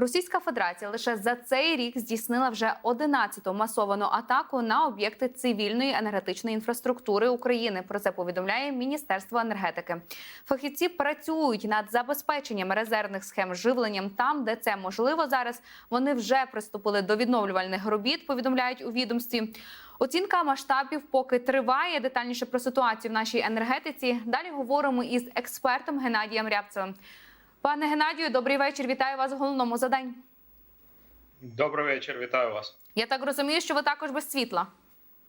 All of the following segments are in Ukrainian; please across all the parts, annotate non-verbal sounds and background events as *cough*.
Російська Федерація лише за цей рік здійснила вже 11-ту масовану атаку на об'єкти цивільної енергетичної інфраструктури України. Про це повідомляє Міністерство енергетики. Фахівці працюють над забезпеченням резервних схем живленням там, де це можливо зараз. Вони вже приступили до відновлювальних робіт. Повідомляють у відомстві. Оцінка масштабів поки триває. Детальніше про ситуацію в нашій енергетиці. Далі говоримо із експертом Геннадієм Рябцевим. Пане Геннадію, добрий вечір. Вітаю вас в головному заданні. Добрий вечір, вітаю вас. Я так розумію, що ви також без світла.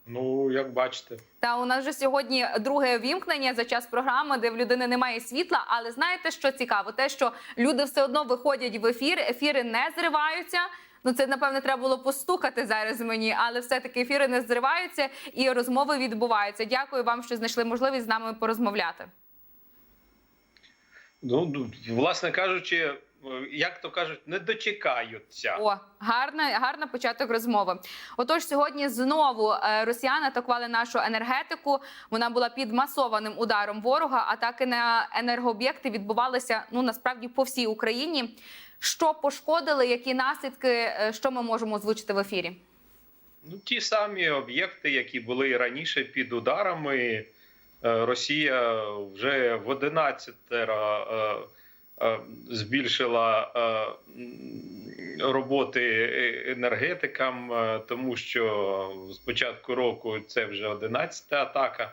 Ну, як бачите, Та у нас вже сьогодні друге вімкнення за час програми, де в людини немає світла. Але знаєте, що цікаво? Те, що люди все одно виходять в ефір, ефіри не зриваються. Ну, це напевне треба було постукати зараз мені, але все-таки ефіри не зриваються і розмови відбуваються. Дякую вам, що знайшли можливість з нами порозмовляти. Ну власне кажучи, як то кажуть, не дочекаються. О, гарна, гарна початок розмови. Отож, сьогодні знову е, росіяни атакували нашу енергетику. Вона була під масованим ударом ворога. Атаки на енергооб'єкти відбувалися ну насправді по всій Україні. Що пошкодили? Які наслідки? е, Що ми можемо озвучити в ефірі? Ну, ті самі об'єкти, які були і раніше під ударами, е, Росія вже в 11 збільшила е, роботи е- енергетикам, е, тому що з початку року це вже 11 атака.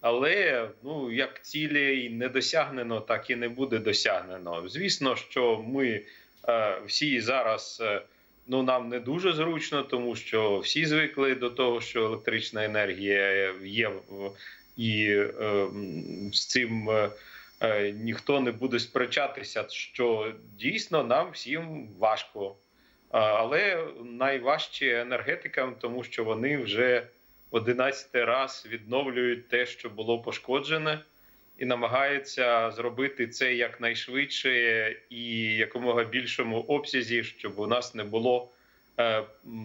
Але ну як цілі не досягнено, так і не буде досягнено. Звісно, що ми е, всі зараз. е, Ну, нам не дуже зручно, тому що всі звикли до того, що електрична енергія є в- і е, з цим е, е, ніхто не буде сперечатися, що дійсно нам всім важко. Але найважче енергетикам, тому що вони вже 11 раз відновлюють те, що було пошкоджене, і намагаються зробити це якнайшвидше і якомога більшому обсязі, щоб у нас не було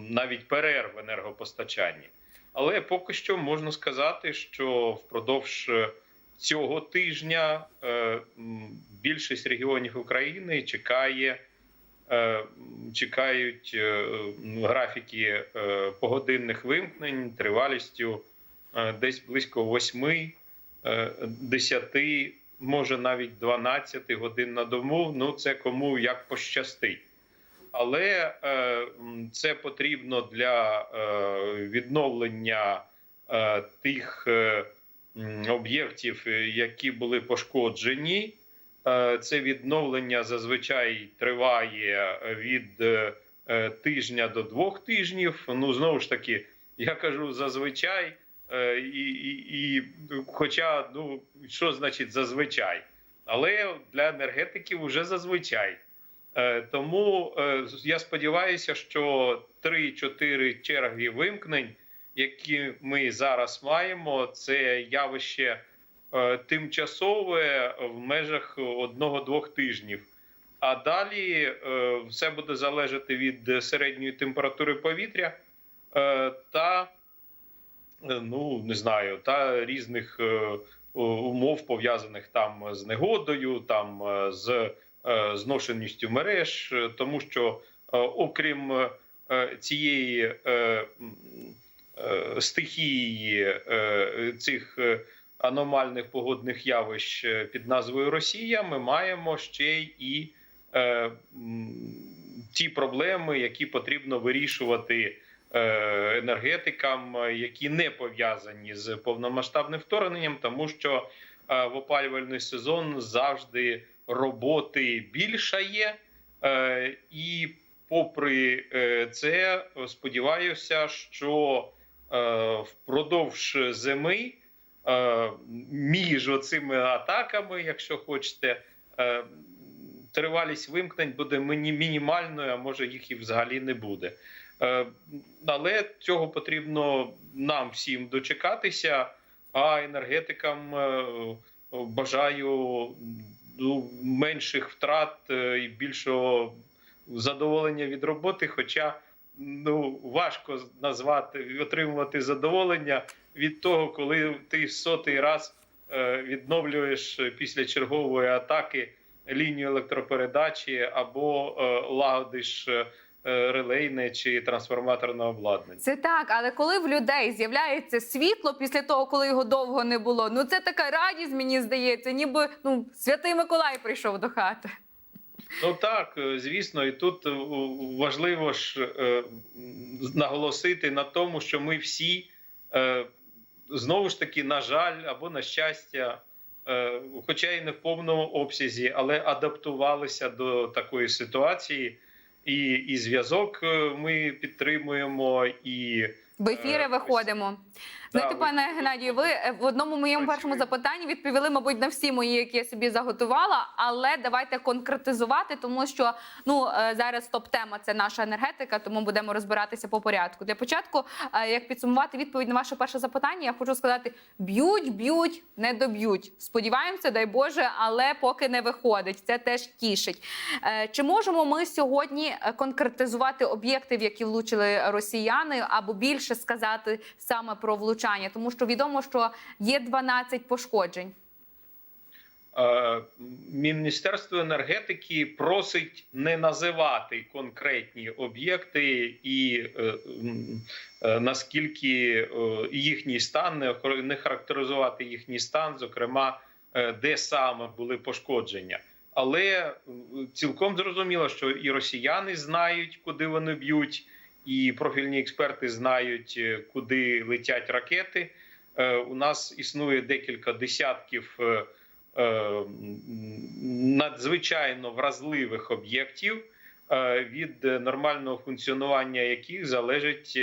навіть перерв в енергопостачанні. Але поки що можна сказати, що впродовж е, цього тижня е, більшість регіонів України чекає. е, Чекають графіки погодинних вимкнень тривалістю десь близько 8, е, 10, може навіть 12 годин на дому. Ну це кому як пощастить. Але е, це потрібно для е, відновлення е, тих об'єктів, які були пошкоджені. Це відновлення зазвичай триває від тижня до двох тижнів. Ну знову ж таки, я кажу зазвичай, і, і, і хоча ну що значить зазвичай, але для енергетиків вже зазвичай. Е, Тому е, я сподіваюся, що 3-4 черги вимкнень, які ми зараз маємо, це явище е, тимчасове в межах одного-двох тижнів. А далі все буде залежати від середньої температури повітря та ну не знаю, та різних умов пов'язаних там з негодою, там з зношеністю мереж, е, тому що е, окрім е, цієї е, е, стихії е, цих е, аномальних погодних явищ е, під назвою Росія, ми маємо ще і е, ті проблеми, які потрібно вирішувати е, енергетикам, е, які не пов'язані з повномасштабним вторгненням, тому що е, в опалювальний сезон завжди роботи більше є, Е, і попри е, це, сподіваюся, що е, впродовж зими між оцими атаками, якщо хочете, тривалість вимкнень буде міні- мінімальною, а може їх і взагалі не буде. Але цього потрібно нам всім дочекатися, а енергетикам бажаю менших втрат е, і більшого задоволення від роботи. Хоча ну важко назвати отримувати задоволення від того, коли ти сотий раз е, відновлюєш після чергової атаки лінію електропередачі або е, лагодиш е, релейне чи трансформаторне обладнання. Це так, але коли в людей з'являється світло після того, коли його довго не було, ну це така радість, мені здається, ніби ну святий Миколай прийшов до хати. Ну так, е, звісно, і тут е, важливо ж е, наголосити на тому, що ми всі е, знову ж таки, на жаль, або на щастя, е, хоча і не в повному обсязі, але адаптувалися до такої ситуації. І, і зв'язок е, ми підтримуємо, і В ефіри Е, ви- пане Геннадію, ви е, в одному моєму першому запитанні відповіли, мабуть, на всі мої, які я собі заготувала. Але давайте конкретизувати, тому що ну е, зараз топ-тема це наша енергетика, тому будемо розбиратися по порядку. Для початку, е, як підсумувати відповідь на ваше перше запитання, я хочу сказати: б'ють, б'ють, не доб'ють. Сподіваємося, дай Боже, але поки не виходить. Це теж тішить. Чи можемо ми сьогодні конкретизувати об'єкти, в які влучили росіяни, або більше сказати саме про влучання? Тому що відомо, що є 12 пошкоджень. Е, Міністерство енергетики просить не називати конкретні об'єкти і е, е, наскільки їхній стан не характеризувати їхній стан, зокрема, де саме були пошкодження. Але цілком зрозуміло, що і росіяни знають, куди вони б'ють, і профільні експерти знають, е, куди летять ракети. Е, У нас існує декілька десятків. е, надзвичайно вразливих об'єктів, від нормального функціонування яких залежить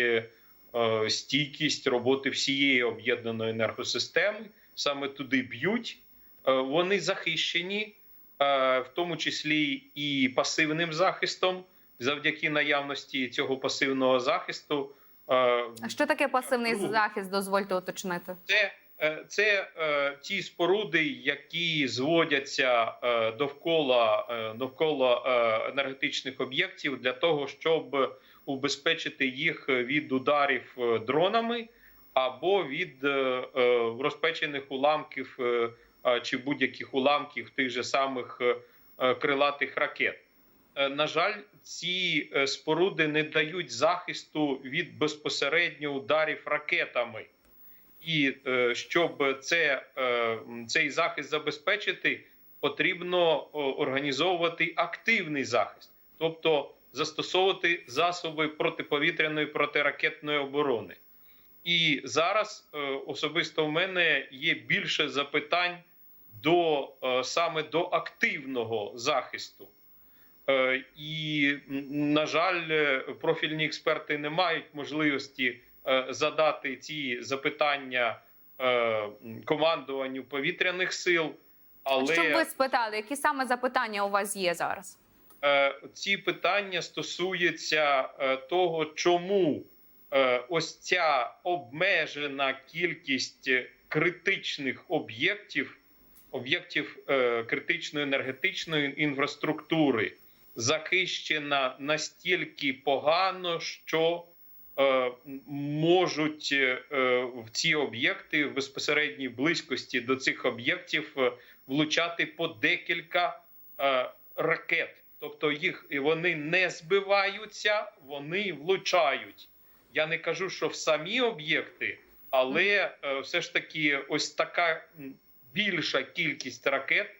стійкість роботи всієї об'єднаної енергосистеми. Саме туди б'ють. Вони захищені, в тому числі і пасивним захистом, завдяки наявності цього пасивного захисту. е, А що таке пасивний Ну. захист? Дозвольте уточнити. це, е, це е, ті споруди, які зводяться довкола довкола енергетичних об'єктів для того, щоб убезпечити їх від ударів дронами або від розпечених уламків чи будь-яких уламків тих же самих крилатих ракет. Е, На жаль, ці е, споруди не дають захисту від безпосередньо ударів ракетами. І е, щоб це, цей захист забезпечити, потрібно організовувати активний захист, тобто застосовувати засоби протиповітряної протиракетної оборони. І зараз особисто в мене є більше запитань до саме до активного захисту. Е, І, на жаль, е, профільні експерти не мають можливості е, задати ці запитання командуванню повітряних сил. Але Щоб ви спитали, які саме запитання у вас є зараз? ці питання стосуються того, чому ось ця обмежена кількість критичних об'єктів, об'єктів критичної енергетичної інфраструктури захищена настільки погано, що е, можуть е, в ці об'єкти в безпосередній близькості до цих об'єктів е, влучати по декілька е, ракет. Тобто їх вони не збиваються, вони влучають. Я не кажу, що в самі об'єкти, але е, все ж таки, ось така більша кількість ракет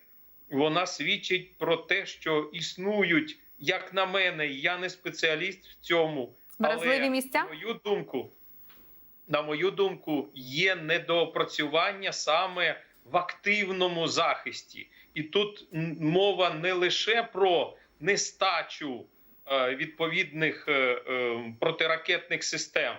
вона свідчить про те, що існують, як на мене, я не спеціаліст в цьому. Вразливі але, місця? На мою думку, на мою думку, є недоопрацювання саме в активному захисті, і тут мова не лише про нестачу е, відповідних е, е, протиракетних систем,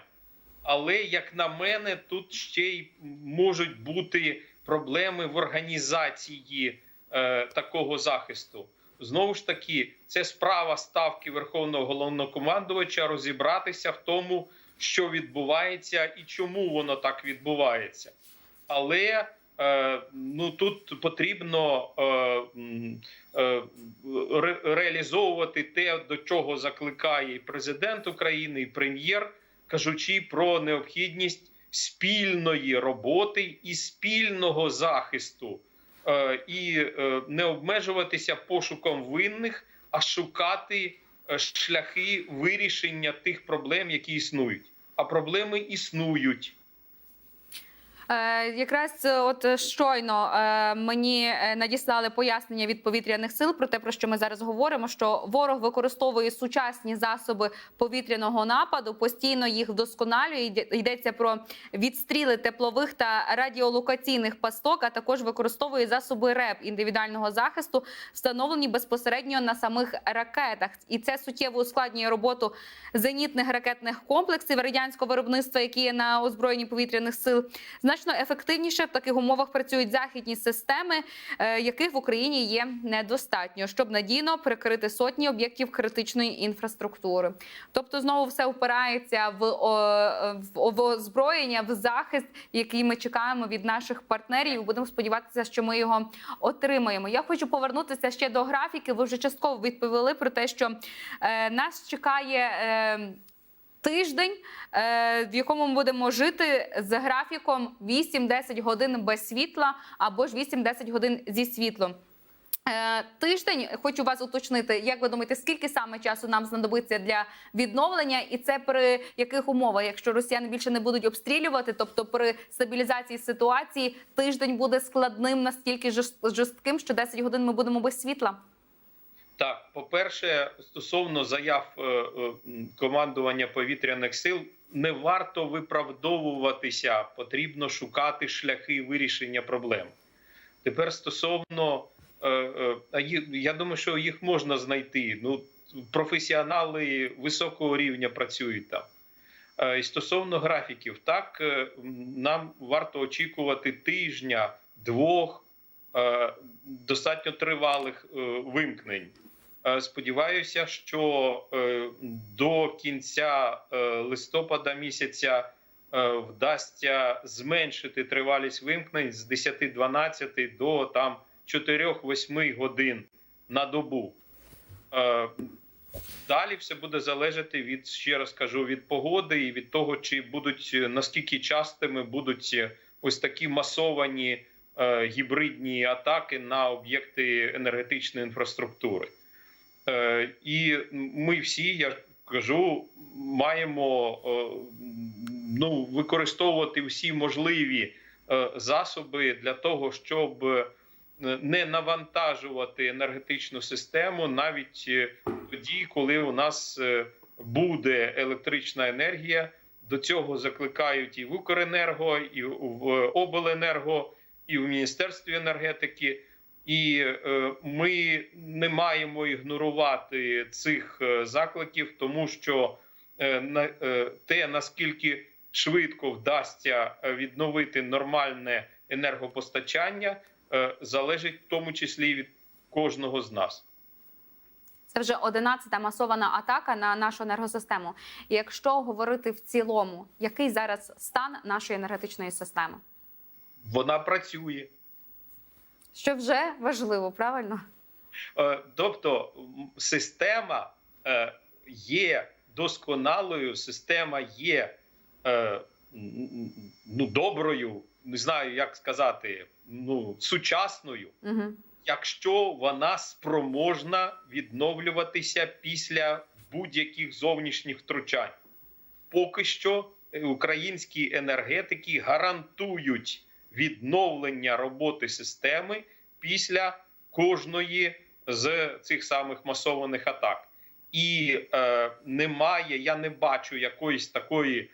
але як на мене, тут ще й можуть бути проблеми в організації е, такого захисту. Знову ж таки, це справа ставки Верховного головнокомандувача розібратися в тому, що відбувається і чому воно так відбувається. Але е, ну тут потрібно е, е, реалізовувати те, до чого закликає і президент України, і прем'єр, кажучи про необхідність спільної роботи і спільного захисту і е, не обмежуватися пошуком винних, а шукати е, шляхи вирішення тих проблем, які існують. А проблеми існують. Е, якраз е, от щойно е, мені е, надіслали пояснення від повітряних сил про те, про що ми зараз говоримо. Що ворог використовує сучасні засоби повітряного нападу, постійно їх вдосконалює. Йдеться про відстріли теплових та радіолокаційних пасток, а також використовує засоби РЕП індивідуального захисту, встановлені безпосередньо на самих ракетах. І це суттєво ускладнює роботу зенітних ракетних комплексів радянського виробництва, які є на озброєнні повітряних сил. Значно ефективніше в таких умовах працюють західні системи, е, яких в Україні є недостатньо, щоб надійно прикрити сотні об'єктів критичної інфраструктури. Тобто, знову все впирається в, в, в озброєння, в захист, який ми чекаємо від наших партнерів. Будемо сподіватися, що ми його отримаємо. Я хочу повернутися ще до графіки. Ви вже частково відповіли про те, що е, нас чекає. Е, Тиждень, е, в якому ми будемо жити з графіком 8-10 годин без світла або ж 8-10 годин зі світлом. Е, Тиждень хочу вас уточнити, як ви думаєте, скільки саме часу нам знадобиться для відновлення, і це при яких умовах, якщо росіяни більше не будуть обстрілювати, тобто при стабілізації ситуації, тиждень буде складним настільки жорст- жорстким, що 10 годин ми будемо без світла. Так, по-перше, стосовно заяв е, е, командування повітряних сил, не варто виправдовуватися, потрібно шукати шляхи вирішення проблем. Тепер стосовно е, я думаю, що їх можна знайти. Ну, професіонали високого рівня працюють там. І стосовно графіків, так нам варто очікувати тижня, двох достатньо тривалих вимкнень. Е, Сподіваюся, що е, до кінця е, листопада місяця вдасться зменшити тривалість вимкнень з 10-12 до там 4-8 годин на добу. Далі все буде залежати від ще раз кажу від погоди і від того, чи будуть наскільки частими будуть ось такі масовані гібридні атаки на об'єкти енергетичної інфраструктури. Е, і ми всі, я кажу, маємо е, ну, використовувати всі можливі е, засоби для того, щоб не навантажувати енергетичну систему навіть тоді, коли у нас буде електрична енергія. До цього закликають і в Укренерго, і в Обленерго, і в Міністерстві енергетики. І е, ми не маємо ігнорувати цих е, закликів, тому що е, на, те наскільки швидко вдасться відновити нормальне енергопостачання, залежить в тому числі від кожного з нас. Це вже 11-та масована атака на нашу енергосистему. Якщо говорити в цілому, який зараз стан нашої енергетичної системи? Вона працює. Що вже важливо, правильно? Е, Тобто система е, є досконалою, система є е, ну, доброю, не знаю, як сказати, ну, сучасною, Угу. якщо вона спроможна відновлюватися після будь-яких зовнішніх втручань. Поки що українські енергетики гарантують відновлення роботи системи після кожної з цих самих масованих атак. І е, немає, я не бачу якоїсь такої е,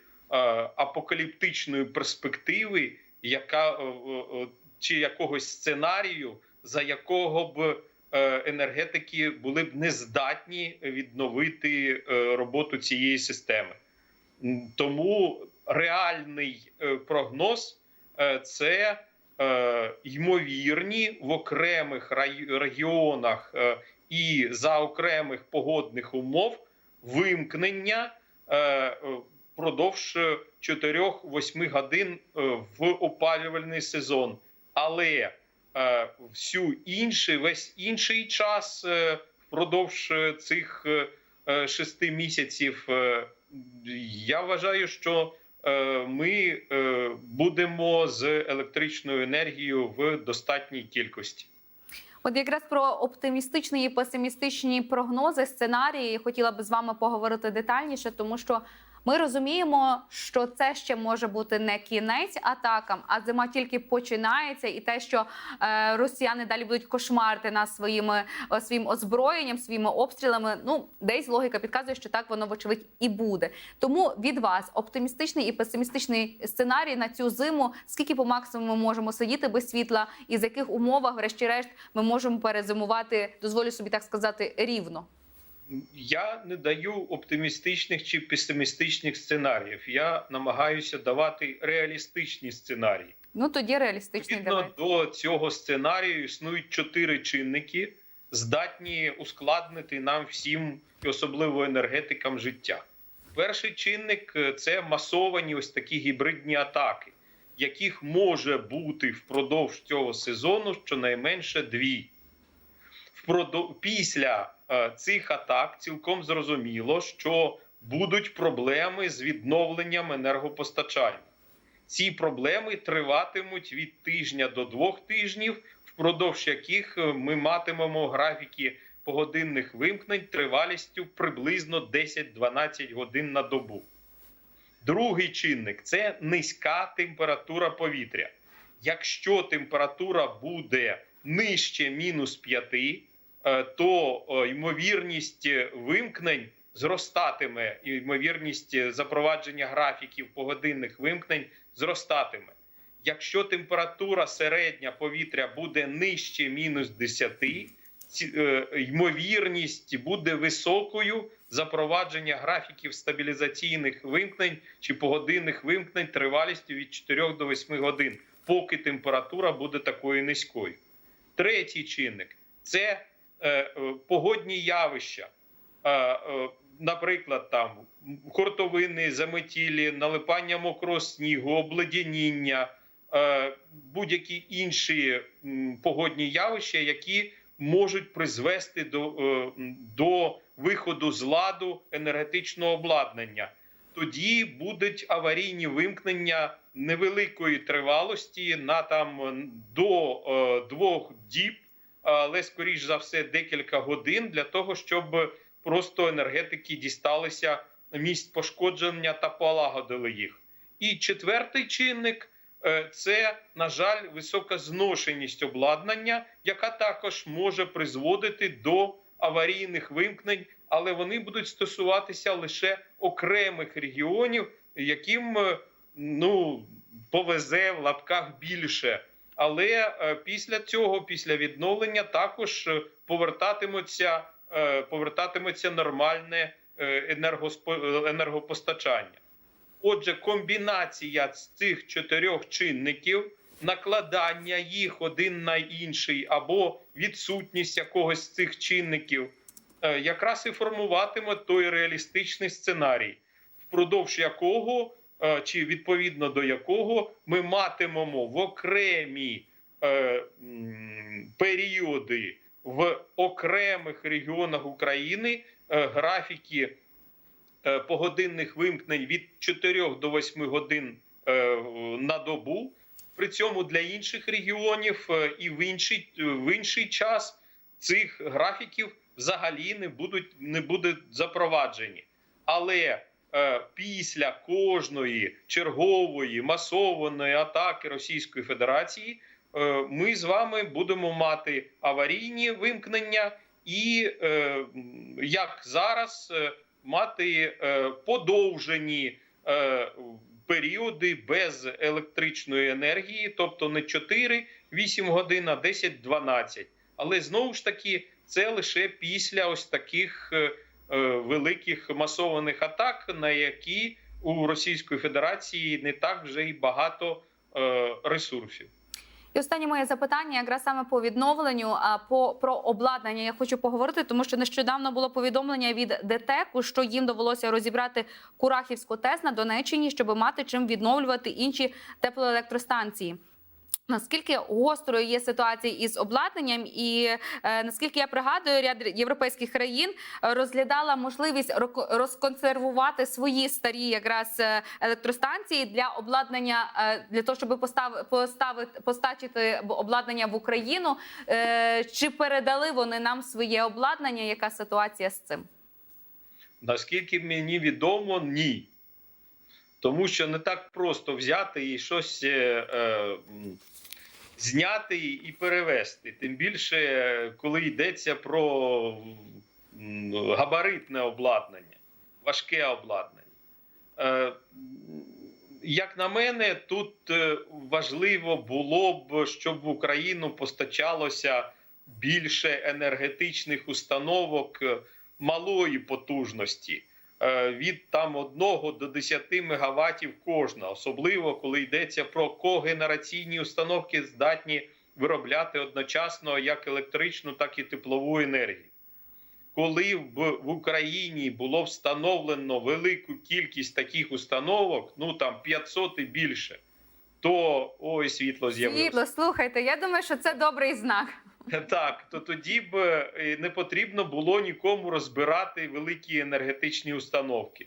апокаліптичної перспективи, яка е, е, чи якогось сценарію, за якого б е, енергетики були б не здатні відновити е, роботу цієї системи. Тому реальний е, прогноз е, це е, ймовірні в окремих регіонах е, і за окремих погодних умов вимкнення е, е, впродовж 4-8 годин е, в опалювальний сезон. Але е, всю інший, весь інший час е, впродовж е, цих е, е, шести місяців е, я вважаю, що е, ми е, будемо з електричною енергією в достатній кількості. От якраз про оптимістичні і песимістичні прогнози, сценарії хотіла би з вами поговорити детальніше, тому що ми розуміємо, що це ще може бути не кінець атакам, а зима тільки починається, і те, що е, росіяни далі будуть кошмарити нас своїми е, своїм озброєнням, своїми обстрілами. Ну десь логіка підказує, що так воно вочевидь і буде. Тому від вас оптимістичний і песимістичний сценарій на цю зиму. Скільки по максимуму ми можемо сидіти без світла, і з яких умовах, врешті-решт, ми можемо перезимувати, дозволю собі так сказати, рівно. Я не даю оптимістичних чи песимістичних сценаріїв. Я намагаюся давати реалістичні сценарії. Ну тоді реалістичний Відповідно до цього сценарію існують чотири чинники, здатні ускладнити нам всім, і особливо енергетикам, життя. Перший чинник це масовані ось такі гібридні атаки, яких може бути впродовж цього сезону щонайменше дві. Після е, цих атак цілком зрозуміло, що будуть проблеми з відновленням енергопостачання. Ці проблеми триватимуть від тижня до двох тижнів, впродовж яких е, ми матимемо графіки погодинних вимкнень тривалістю приблизно 10-12 годин на добу. Другий чинник це низька температура повітря. Якщо температура буде нижче мінус 5, е, то е, ймовірність е, вимкнень зростатиме, і ймовірність запровадження графіків погодинних вимкнень зростатиме. Якщо температура середня повітря буде нижче мінус 10, е, ймовірність буде високою запровадження графіків стабілізаційних вимкнень чи погодинних вимкнень тривалістю від 4 до 8 годин, поки температура буде такою низькою. Третій чинник це погодні явища. Е, е, наприклад, там хуртовини, заметілі, налипання мокрого снігу, обледеніння, е, будь-які інші погодні явища, які можуть призвести до, е, до виходу з ладу енергетичного обладнання. Тоді будуть аварійні вимкнення невеликої тривалості на там до е, двох діб, але скоріш за все декілька годин для того, щоб просто енергетики дісталися місць пошкодження та полагодили їх. І четвертий чинник е, це, на жаль, висока зношеність обладнання, яка також може призводити до аварійних вимкнень, але вони будуть стосуватися лише окремих регіонів, яким е, ну повезе в лапках більше. Але е, після цього, після відновлення, також е, повертатимуться, е, повертатиметься нормальне енергопостачання. Отже, комбінація з цих чотирьох чинників, накладання їх один на інший, або відсутність якогось з цих чинників, якраз і формуватиме той реалістичний сценарій, впродовж якого чи відповідно до якого ми матимемо в окремі е, періоди в окремих регіонах України е, графіки е, погодинних вимкнень від 4 до 8 годин е, на добу. При цьому для інших регіонів е, і в інший, в інший час цих графіків взагалі не будуть не будуть запроваджені. Але е, після кожної чергової масованої атаки Російської Федерації е, ми з вами будемо мати аварійні вимкнення, і е, як зараз е, мати е, подовжені е, періоди без електричної енергії, тобто не 4-8 годин, а 10-12. Але знову ж таки, це лише після ось таких е, е, великих масованих атак, на які у Російської Федерації не так вже й багато е, ресурсів. І останнє моє запитання, якраз саме по відновленню, по про обладнання я хочу поговорити, тому що нещодавно було повідомлення від ДТЕКу, що їм довелося розібрати Курахівську ТЕС на Донеччині, щоб мати чим відновлювати інші теплоелектростанції. Наскільки гострою є ситуація із обладнанням, і е, наскільки я пригадую, ряд європейських країн е, розглядала можливість розконсервувати свої старі якраз е, електростанції для обладнання е, для того, щоб постав, поставити постачити обладнання в Україну. Е, чи передали вони нам своє обладнання? Яка ситуація з цим? Наскільки мені відомо, ні. Тому що не так просто взяти і щось е, е, зняти і перевести. Тим більше, коли йдеться про габаритне обладнання, важке обладнання. Е, як на мене, тут е, важливо було б, щоб в Україну постачалося більше енергетичних установок е, малої потужності від там 1 до 10 мегаваттів кожна, особливо коли йдеться про когенераційні установки, здатні виробляти одночасно як електричну, так і теплову енергію. Коли в, Україні було встановлено велику кількість таких установок, ну там 500 і більше, то ой, світло з'явилося. Світло, слухайте. Я думаю, що це добрий знак. *laughs* Так, то тоді б е, не потрібно було нікому розбирати великі енергетичні установки.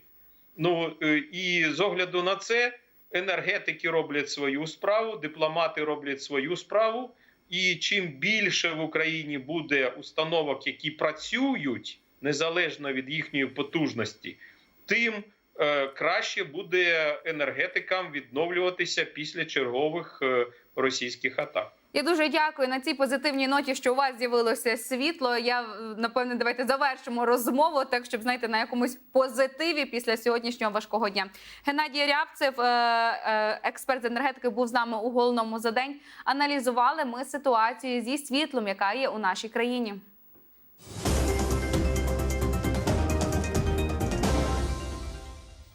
Ну е, і з огляду на це, енергетики роблять свою справу, дипломати роблять свою справу. І чим більше в Україні буде установок, які працюють незалежно від їхньої потужності, тим е, краще буде енергетикам відновлюватися після чергових російських атак. Я дуже дякую на цій позитивній ноті, що у вас з'явилося світло. Я е, напевне давайте завершимо розмову, так щоб знаєте на якомусь позитиві після сьогоднішнього важкого дня. Геннадій Рябцев, е, е, експерт з енергетики, був з нами у головному за день. Аналізували ми ситуацію зі світлом, яка є у нашій країні.